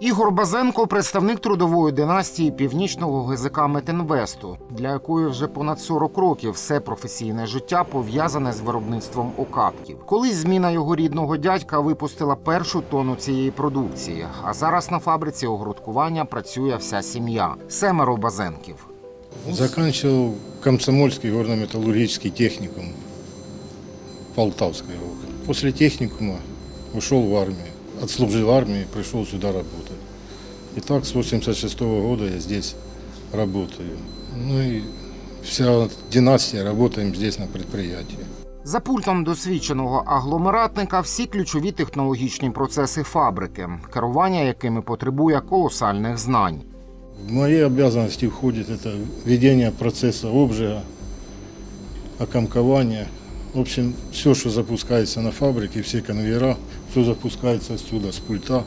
Ігор Базенко представник трудової династії північного ГЗК Метинвесту, для якої вже понад 40 років все професійне життя пов'язане з виробництвом окапків. Колись зміна його рідного дядька випустила першу тонну цієї продукції. А зараз на фабриці огородкування працює вся сім'я семеро базенків. Заканчивал комсомольский горно-металлургический техникум Полтавской области. После техникума ушел в армию. Отслужил в армии, пришел сюда работать. И так с 86 года я здесь работаю. Ну и вся династия работаем здесь на предприятии. За пультом досвідченого агломератника всі ключові технологічні процеси фабрики, керування якими потребує колосальних знань. В мои обязанности входит это ведение процесса обжига, окомкования. В общем, все, что запускается на фабрике, все конвейера, все запускается отсюда, с пульта,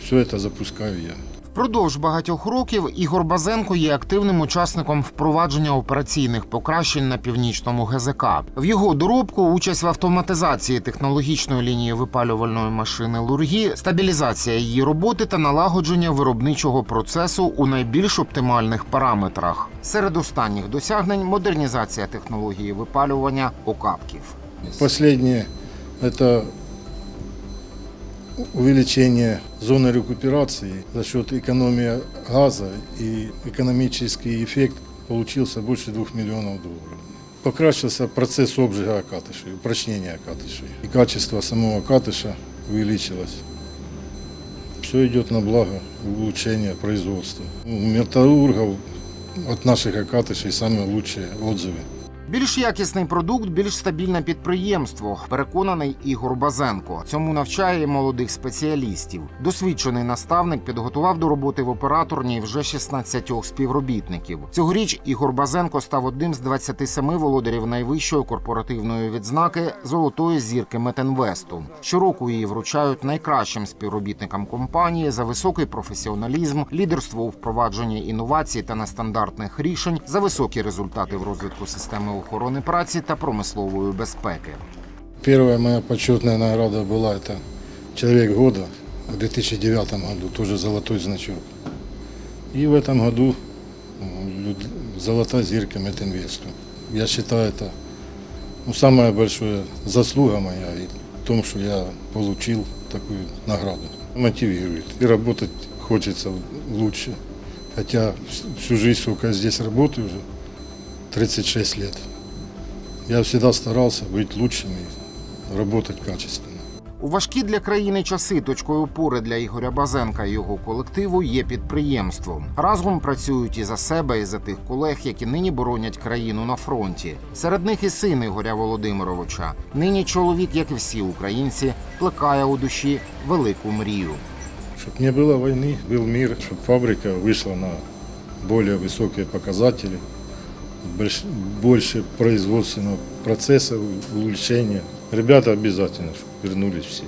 все это запускаю я. Впродовж багатьох років Ігор Базенко є активним учасником впровадження операційних покращень на північному ГЗК. В його доробку участь в автоматизації технологічної лінії випалювальної машини Лургі, стабілізація її роботи та налагодження виробничого процесу у найбільш оптимальних параметрах. Серед останніх досягнень модернізація технології випалювання окапків. Последнее – это увеличение зоны рекуперации за счет экономии газа и экономический эффект получился больше 2 миллионов долларов. Покращился процесс обжига окатышей, упрочнения окатышей. И качество самого окатыша увеличилось. Все идет на благо улучшения производства. У металлургов от наших окатышей самые лучшие отзывы. Більш якісний продукт, більш стабільне підприємство. Переконаний Ігор Базенко. Цьому навчає молодих спеціалістів. Досвідчений наставник підготував до роботи в операторній вже 16 співробітників. Цьогоріч Ігор Базенко став одним з 27 володарів найвищої корпоративної відзнаки Золотої зірки Метинвесту. Щороку її вручають найкращим співробітникам компанії за високий професіоналізм, лідерство у впровадженні інновацій та нестандартних рішень, за високі результати в розвитку системи охорони праці та промислової безпеки. Первая моя почетная награда была это «Человек года» в 2009 году, тоже золотой значок. И в этом году м, люд- золотая зирка Метинвесту. Я считаю это ну, самая большая заслуга моя и в том, что я получил такую награду. Мотивирует. И работать хочется лучше. Хотя вс- всю жизнь, сколько я здесь работаю уже, 36 лет, я всегда старался быть лучшим и работать качественно. У важкі для країни часи точкою опори для Ігоря Базенка і його колективу є підприємство. Разом працюють і за себе, і за тих колег, які нині боронять країну на фронті. Серед них і син Ігоря Володимировича. Нині чоловік, як і всі українці, плекає у душі велику мрію. Чтобы не было войны, был мир, чтобы фабрика вышла на более высокие показатели, больш- больше производственного процесса, улучшения. Ребята обязательно, вернулись все.